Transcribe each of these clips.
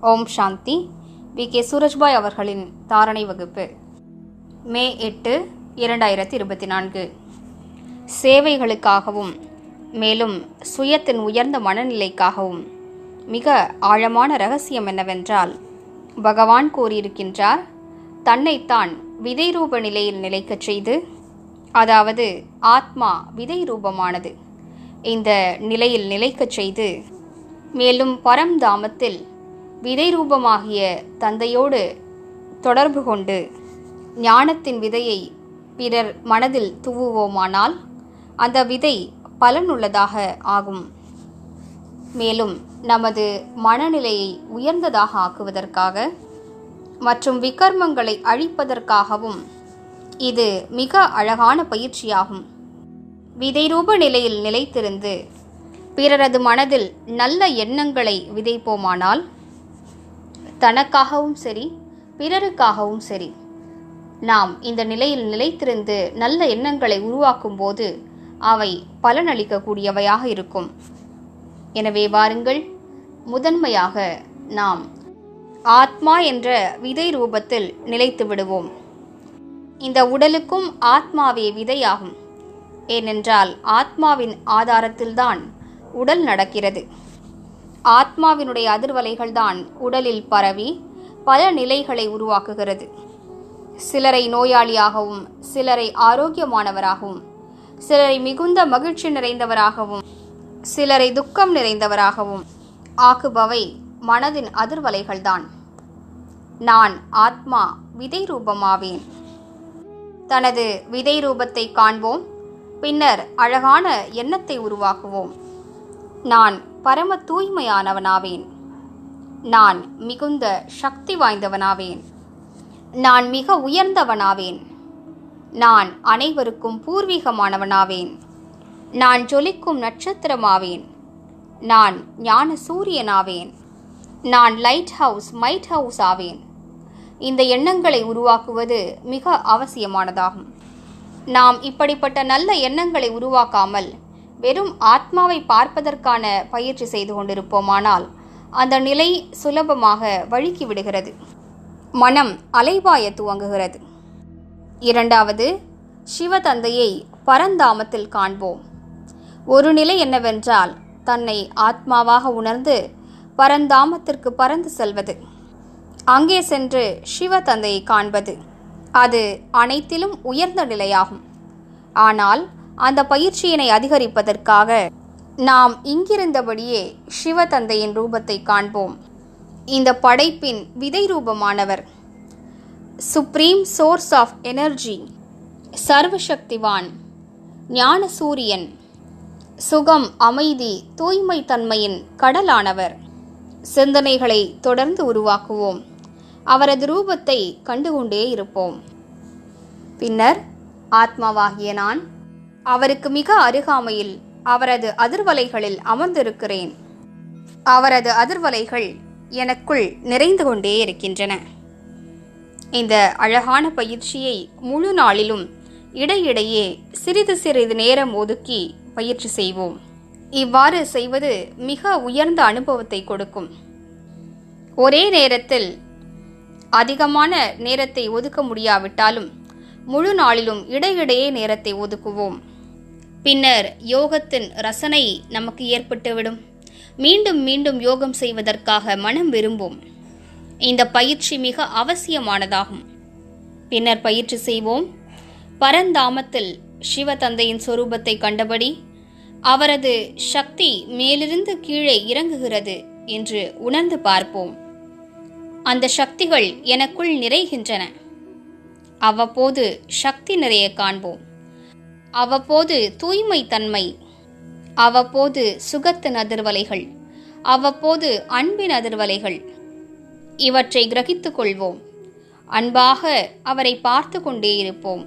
ஓம் சாந்தி. V K. Surajbhai அவர்களின் தாரணை வகுப்பு. மே எட்டு இரண்டாயிரத்தி இருபத்தி நான்கு சேவைகளுக்காகவும் மேலும் சுயத்தின் உயர்ந்த மனநிலைக்காகவும் மிக ஆழமான ரகசியம் என்னவென்றால் பகவான் கூறியிருக்கின்றார் தன்னைத்தான் விதை ரூப நிலையில் நிலைக்கச் செய்து அதாவது ஆத்மா விதை ரூபமானது இந்த நிலையில் நிலைக்கச் செய்து மேலும் பரம்தாமத்தில் விதை ரூபமாகிய தந்தையோடு தொடர்பு கொண்டு ஞானத்தின் விதையை பிறர் மனதில் துவுவோமானால் அந்த விதை பலனுள்ளதாக ஆகும். மேலும் நமது மனநிலையை உயர்ந்ததாக ஆக்குவதற்காக மற்றும் விகர்மங்களை அழிப்பதற்காகவும் இது மிக அழகான பயிற்சியாகும். விதைரூப நிலையில் நிலைத்திருந்து பிறரது மனதில் நல்ல எண்ணங்களை விதைப்போமானால் தனக்காகவும் சரி பிறருக்காகவும் சரி. நாம் இந்த நிலையில் நிலைத்திருந்து நல்ல எண்ணங்களை உருவாக்கும் போது அவை பலனளிக்கக்கூடியவையாக இருக்கும். எனவே வாருங்கள் முதன்மையாக நாம் ஆத்மா என்ற விதை ரூபத்தில் நிலைத்து விடுவோம். இந்த உடலுக்கும் ஆத்மாவே விதையாகும். ஏனென்றால் ஆத்மாவின் ஆதாரத்தில்தான் உடல் நடக்கிறது. ஆத்மாவினுடைய அதிர்வலைகள்தான் உடலில் பரவி பல நிலைகளை உருவாக்குகிறது. சிலரை நோயாளியாகவும் சிலரை ஆரோக்கியமானவராகவும் சிலரை மிகுந்த மகிழ்ச்சி நிறைந்தவராகவும் சிலரை துக்கம் நிறைந்தவராகவும் ஆக்குபவை மனதின் அதிர்வலைகள்தான். நான் ஆத்மா விதை ரூபமாவேன். தனது விதை ரூபத்தை காண்போம் பின்னர் அழகான எண்ணத்தை உருவாக்குவோம். நான் பரம தூய்மையானவனாவேன். நான் மிகுந்த சக்தி வாய்ந்தவனாவேன். நான் மிக உயர்ந்தவனாவேன். நான் அனைவருக்கும் பூர்வீகமானவனாவேன். நான் ஜொலிக்கும் நட்சத்திரமாவேன். நான் ஞான சூரியனாவேன் நான் லைட் ஹவுஸ் மைட் ஹவுஸ் ஆவேன். இந்த எண்ணங்களை உருவாக்குவது மிக அவசியமானதாகும். நாம் இப்படிப்பட்ட நல்ல எண்ணங்களை உருவாக்காமல் வெறும் ஆத்மாவை பார்ப்பதற்கான பயிற்சி செய்து கொண்டிருப்போமானால் அந்த நிலை சுலபமாக வழுக்கி விடுகிறது. மனம் அலைபாய துவங்குகிறது. இரண்டாவது சிவதந்தையை பரந்தாமத்தில் காண்போம். ஒரு நிலை என்னவென்றால் தன்னை ஆத்மாவாக உணர்ந்து பரந்தாமத்திற்கு பறந்து செல்வது. அங்கே சென்று சிவதந்தையை காண்பது. அது அனைத்திலும் உயர்ந்த நிலையாகும். ஆனால் அந்த பயிற்சியினை அதிகரிப்பதற்காக நாம் இங்கிருந்தபடியே சிவதந்தையின் ரூபத்தை காண்போம். இந்த படைப்பின் விதை ரூபமானவர் சுப்ரீம் சோர்ஸ் ஆஃப் எனர்ஜி சர்வசக்திவான் ஞான சூரியன் சுகம் அமைதி தூய்மை தன்மையின் கடலானவர். சிந்தனைகளை தொடர்ந்து உருவாக்குவோம். அவரது ரூபத்தை கண்டுகொண்டே இருப்போம். பின்னர் ஆத்மாவாகிய நான் அவருக்கு மிக அருகாமையில் அவரது அதிர்வலைகளில் அமர்ந்திருக்கிறேன். அவரது அதிர்வலைகள் எனக்குள் நிறைந்து கொண்டே இருக்கின்றன. இந்த அழகான பயிற்சியை முழு நாளிலும் இடையிடையே சிறிது சிறிது நேரம் ஒதுக்கி பயிற்சி செய்வோம். இவ்வாறு செய்வது மிக உயர்ந்த அனுபவத்தை கொடுக்கும். ஒரே நேரத்தில் அதிகமான நேரத்தை ஒதுக்க முடியாவிட்டாலும் முழு நாளிலும் இடையிடையே நேரத்தை ஒதுக்குவோம். பின்னர் யோகத்தின் ரசனை நமக்கு ஏற்பட்டுவிடும். மீண்டும் மீண்டும் யோகம் செய்வதற்காக மனம் விரும்பும். இந்த பயிற்சி மிக அவசியமானதாகும். பின்னர் பயிற்சி செய்வோம். பரந்தாமத்தில் சிவதந்தையின் சொரூபத்தை கண்டபடி அவரது சக்தி மேலிருந்து கீழே இறங்குகிறது என்று உணர்ந்து பார்ப்போம். அந்த சக்திகள் எனக்குள் நிறைகின்றன. அவ்வப்போது சக்தி நிறைய காண்போம். அவ்வப்போது தூய்மை தன்மை அவ்வப்போது சுகத்தின் அதிர்வலைகள் அவ்வப்போது அன்பின் அதிர்வலைகள். இவற்றை கிரகித்துக் கொள்வோம். அன்பாக அவரை பார்த்து கொண்டே இருப்போம்.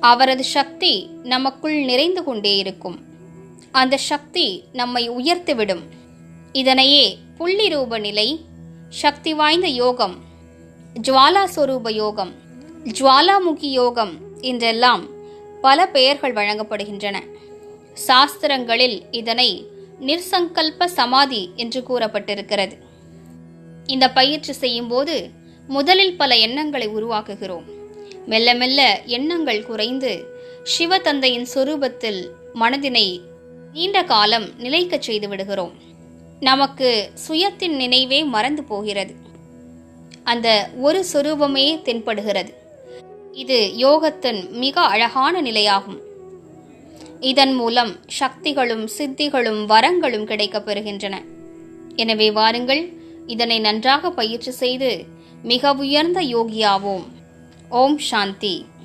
அவரது சக்தி நமக்குள் நிறைந்து கொண்டே இருக்கும். அந்த சக்தி நம்மை உயர்த்திவிடும் இதனையே புள்ளி ரூப நிலை சக்தி வாய்ந்த யோகம் ஜுவாலா சொரூப யோகம் ஜுவாலாமுகி யோகம் என்றெல்லாம் பல பெயர்கள் வழங்கப்படுகின்றன. சாஸ்திரங்களில் இதனை நிர்சங்கல்ப சமாதி என்று கூறப்பட்டிருக்கிறது. இந்த பயிற்சி செய்யும்போது முதலில் பல எண்ணங்களை உருவாக்குகிறோம். மெல்ல மெல்ல எண்ணங்கள் குறைந்து சிவதந்தையின் சொரூபத்தில் மனதினை நீண்ட காலம் நிலைக்கச் செய்து விடுகிறோம். நமக்கு சுயத்தின் நினைவே மறந்து போகிறது. அந்த ஒரு சொரூபமே தென்படுகிறது. இது யோகத்தின் மிக அழகான நிலையாகும். இதன் மூலம் சக்திகளும் சித்திகளும் வரங்களும் கிடைக்கப் பெறுகின்றன. எனவே வாருங்கள் இதனை நன்றாக பயிற்சி செய்து மிக உயர்ந்த யோகியாவோம். ஓம் சாந்தி.